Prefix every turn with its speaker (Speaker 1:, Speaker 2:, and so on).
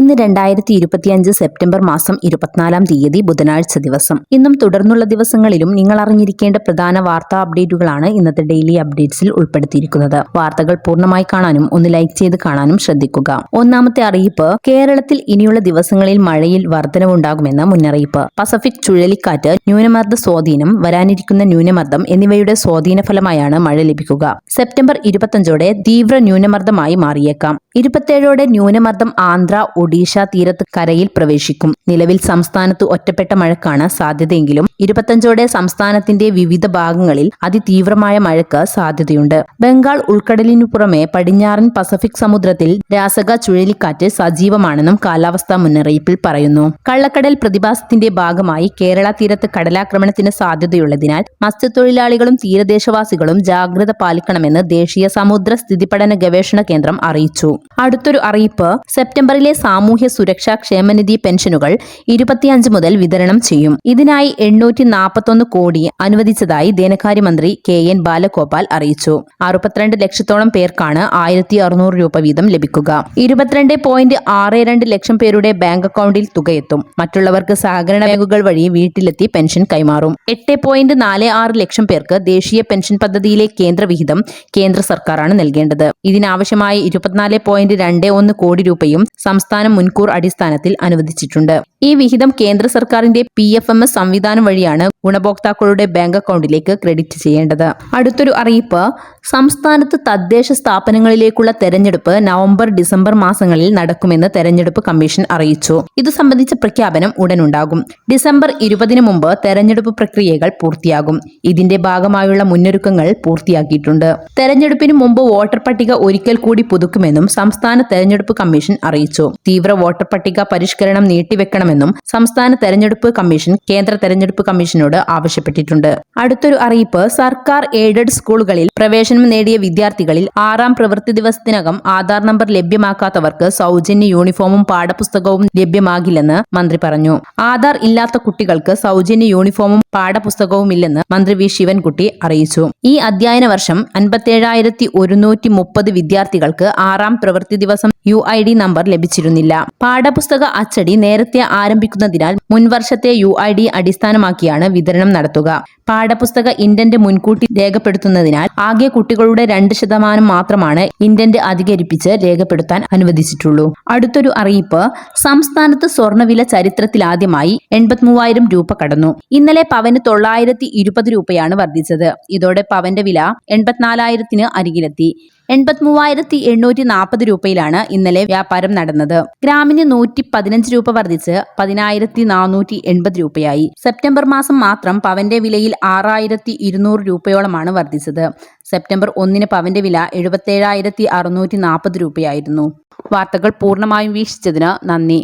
Speaker 1: ഇന്ന് രണ്ടായിരത്തി ഇരുപത്തിയഞ്ച് സെപ്റ്റംബർ മാസം ഇരുപത്തിനാലാം തീയതി ബുധനാഴ്ച ദിവസം. ഇന്നും തുടർന്നുള്ള ദിവസങ്ങളിലും നിങ്ങൾ അറിഞ്ഞിരിക്കേണ്ട പ്രധാന വാർത്താ അപ്ഡേറ്റുകളാണ് ഇന്നത്തെ ഡെയിലി അപ്ഡേറ്റ്സിൽ ഉൾപ്പെടുത്തിയിരിക്കുന്നത്. വാർത്തകൾ പൂർണമായി കാണാനും ഒന്ന് ലൈക്ക് ചെയ്ത് കാണാനും ശ്രദ്ധിക്കുക. ഒന്നാമത്തെ അറിയിപ്പ് കേരളത്തിൽ ഇനിയുള്ള ദിവസങ്ങളിൽ മഴയിൽ വർധനവുണ്ടാകുമെന്ന മുന്നറിയിപ്പ്. പസഫിക് ചുഴലിക്കാറ്റ് ന്യൂനമർദ്ദ സ്വാധീനം വരാനിരിക്കുന്ന ന്യൂനമർദ്ദം എന്നിവയുടെ സ്വാധീന ഫലമായാണ് മഴ ലഭിക്കുക. സെപ്റ്റംബർ ഇരുപത്തഞ്ചോടെ തീവ്ര ന്യൂനമർദ്ദമായി മാറിയേക്കാം. ഇരുപത്തേഴോടെ ന്യൂനമർദ്ദം ആന്ധ്ര ഒഡീഷ തീരത്ത് കരയിൽ പ്രവേശിക്കും. നിലവിൽ സംസ്ഥാനത്ത് ഒറ്റപ്പെട്ട മഴക്കാണ് സാധ്യതയെങ്കിലും ഇരുപത്തഞ്ചോടെ സംസ്ഥാനത്തിന്റെ വിവിധ ഭാഗങ്ങളിൽ അതിതീവ്രമായ മഴയ്ക്ക് സാധ്യതയുണ്ട്. ബംഗാൾ ഉൾക്കടലിനു പുറമെ പടിഞ്ഞാറൻ പസഫിക് സമുദ്രത്തിൽ രാസക ചുഴലിക്കാറ്റ് സജീവമാണെന്നും കാലാവസ്ഥാ മുന്നറിയിപ്പിൽ പറയുന്നു. കള്ളക്കടൽ പ്രതിഭാസത്തിന്റെ ഭാഗമായി കേരള തീരത്ത് കടലാക്രമണത്തിന് സാധ്യതയുള്ളതിനാൽ മത്സ്യത്തൊഴിലാളികളും തീരദേശവാസികളും ജാഗ്രത പാലിക്കണമെന്ന് ദേശീയ സമുദ്ര സ്ഥിതിപഠന ഗവേഷണ കേന്ദ്രം അറിയിച്ചു. അടുത്തൊരു അറിയിപ്പ് സെപ്റ്റംബറിലെ സാമൂഹ്യ സുരക്ഷാ ക്ഷേമനിധി പെൻഷനുകൾ ഇരുപത്തിയഞ്ച് മുതൽ വിതരണം ചെയ്യും. ഇതിനായി എണ്ണൂറ്റി നാൽപ്പത്തൊന്ന് കോടി അനുവദിച്ചതായി ധനകാര്യമന്ത്രി കെ എൻ ബാലഗോപാൽ അറിയിച്ചു. അറുപത്തിരണ്ട് ലക്ഷത്തോളം പേർക്കാണ് ആയിരത്തി അറുന്നൂറ് രൂപ വീതം ലഭിക്കുക. ഇരുപത്തിരണ്ട് പോയിന്റ് ആറ് രണ്ട് ലക്ഷം പേരുടെ ബാങ്ക് അക്കൗണ്ടിൽ തുകയെത്തും. മറ്റുള്ളവർക്ക് സഹകരണ ബാങ്കുകൾ വഴി വീട്ടിലെത്തി പെൻഷൻ കൈമാറും. എട്ട് പോയിന്റ് നാല് ആറ് ലക്ഷം പേർക്ക് ദേശീയ പെൻഷൻ പദ്ധതിയിലെ കേന്ദ്ര വിഹിതം കേന്ദ്ര സർക്കാരാണ് നൽകേണ്ടത്. ഇതിനാവശ്യമായ ഇരുപത്തിനാല് പോയിന്റ് രണ്ട് ഒന്ന് കോടി രൂപയും സംസ്ഥാനം മുൻകൂർ അടിസ്ഥാനത്തിൽ അനുവദിച്ചിട്ടുണ്ട്. ഈ വിഹിതം കേന്ദ്ര സർക്കാരിന്റെ പി എഫ് എം എസ് സംവിധാനം വഴിയാണ് ഗുണഭോക്താക്കളുടെ ബാങ്ക് അക്കൗണ്ടിലേക്ക് ക്രെഡിറ്റ് ചെയ്യേണ്ടത്. അടുത്തൊരു അറിയിപ്പ് സംസ്ഥാനത്ത് തദ്ദേശ സ്ഥാപനങ്ങളിലേക്കുള്ള തെരഞ്ഞെടുപ്പ് നവംബർ ഡിസംബർ മാസങ്ങളിൽ നടക്കുമെന്ന് തെരഞ്ഞെടുപ്പ് കമ്മീഷൻ അറിയിച്ചു. ഇതു സംബന്ധിച്ച പ്രഖ്യാപനം ഉടനുണ്ടാകും. ഡിസംബർ ഇരുപതിനു മുമ്പ് തെരഞ്ഞെടുപ്പ് പ്രക്രിയകൾ പൂർത്തിയാകും. ഇതിന്റെ ഭാഗമായുള്ള മുന്നൊരുക്കങ്ങൾ പൂർത്തിയാക്കിയിട്ടുണ്ട്. തെരഞ്ഞെടുപ്പിന് മുമ്പ് വോട്ടർ പട്ടിക ഒരിക്കൽ കൂടി പുതുക്കുമെന്നും സംസ്ഥാന തെരഞ്ഞെടുപ്പ് കമ്മീഷൻ അറിയിച്ചു. തീവ്ര വോട്ടർ പട്ടിക പരിഷ്കരണം നീട്ടിവെക്കണമെന്നും സംസ്ഥാന തെരഞ്ഞെടുപ്പ് കമ്മീഷൻ കേന്ദ്ര തെരഞ്ഞെടുപ്പ് കമ്മീഷനോട് ആവശ്യപ്പെട്ടിട്ടുണ്ട്. അടുത്തൊരു അറിയിപ്പ് സർക്കാർ എയ്ഡഡ് സ്കൂളുകളിൽ പ്രവേശനം നേടിയ വിദ്യാർത്ഥികളിൽ ആറാം പ്രവൃത്തി ദിവസത്തിനകം ആധാർ നമ്പർ ലഭ്യമാക്കാത്തവർക്ക് സൗജന്യ യൂണിഫോമും പാഠപുസ്തകവും ലഭ്യമാകില്ലെന്ന് മന്ത്രി പറഞ്ഞു. ആധാർ ഇല്ലാത്ത കുട്ടികൾക്ക് സൗജന്യ യൂണിഫോമും പാഠപുസ്തകവും ഇല്ലെന്ന് മന്ത്രി വി. ശിവൻകുട്ടി അറിയിച്ചു. ഈ അധ്യയന വർഷം അൻപത്തേഴായിരത്തി ഒരുന്നൂറ്റി മുപ്പത് വിദ്യാർത്ഥികൾക്ക് ആറാം പ്രവൃത്തി ദിവസം യു ഐ ഡി നമ്പർ ലഭിച്ചിരുന്നില്ല. പാഠപുസ്തക അച്ചടി നേരത്തെ ആരംഭിക്കുന്നതിനാൽ മുൻവർഷത്തെ യു ഐ ഡി അടിസ്ഥാനമാക്കിയാണ് വിതരണം നടത്തുക. പാഠപുസ്തക ഇന്റന്റ് മുൻകൂട്ടി രേഖപ്പെടുത്തുന്നതിനാൽ ആകെ കുട്ടികളുടെ രണ്ട് ശതമാനം മാത്രമാണ് ഇന്റന്റ് അധികരിപ്പിച്ച് രേഖപ്പെടുത്താൻ അനുവദിച്ചിട്ടുള്ളൂ. അടുത്തൊരു അറിയിപ്പ് സംസ്ഥാനത്ത് സ്വർണവില ചരിത്രത്തിലാദ്യമായി എൺപത്തിമൂവായിരം രൂപ കടന്നു. ഇന്നലെ പവന് തൊള്ളായിരത്തി ഇരുപത് രൂപയാണ് വർദ്ധിച്ചത്. ഇതോടെ പവന്റെ വില എൺപത്തിനാലായിരത്തിന് അരികിലെത്തി. എൺപത്തിമൂവായിരത്തി എണ്ണൂറ്റി നാൽപ്പത് രൂപയിലാണ് ഇന്നലെ വ്യാപാരം നടന്നത്. ഗ്രാമിന് നൂറ്റി പതിനഞ്ച് രൂപ വർദ്ധിച്ച് പതിനായിരത്തി നാനൂറ്റി എൺപത് രൂപയായി. സെപ്റ്റംബർ മാസം മാത്രം പവന്റെ വിലയിൽ ആറായിരത്തി ഇരുന്നൂറ് രൂപയോളമാണ് വർദ്ധിച്ചത്. സെപ്റ്റംബർ ഒന്നിന് പവന്റെ വില എഴുപത്തേഴായിരത്തി അറുന്നൂറ്റി നാൽപ്പത് രൂപയായിരുന്നു. വാർത്തകൾ പൂർണമായും വീക്ഷിച്ചതിന് നന്ദി.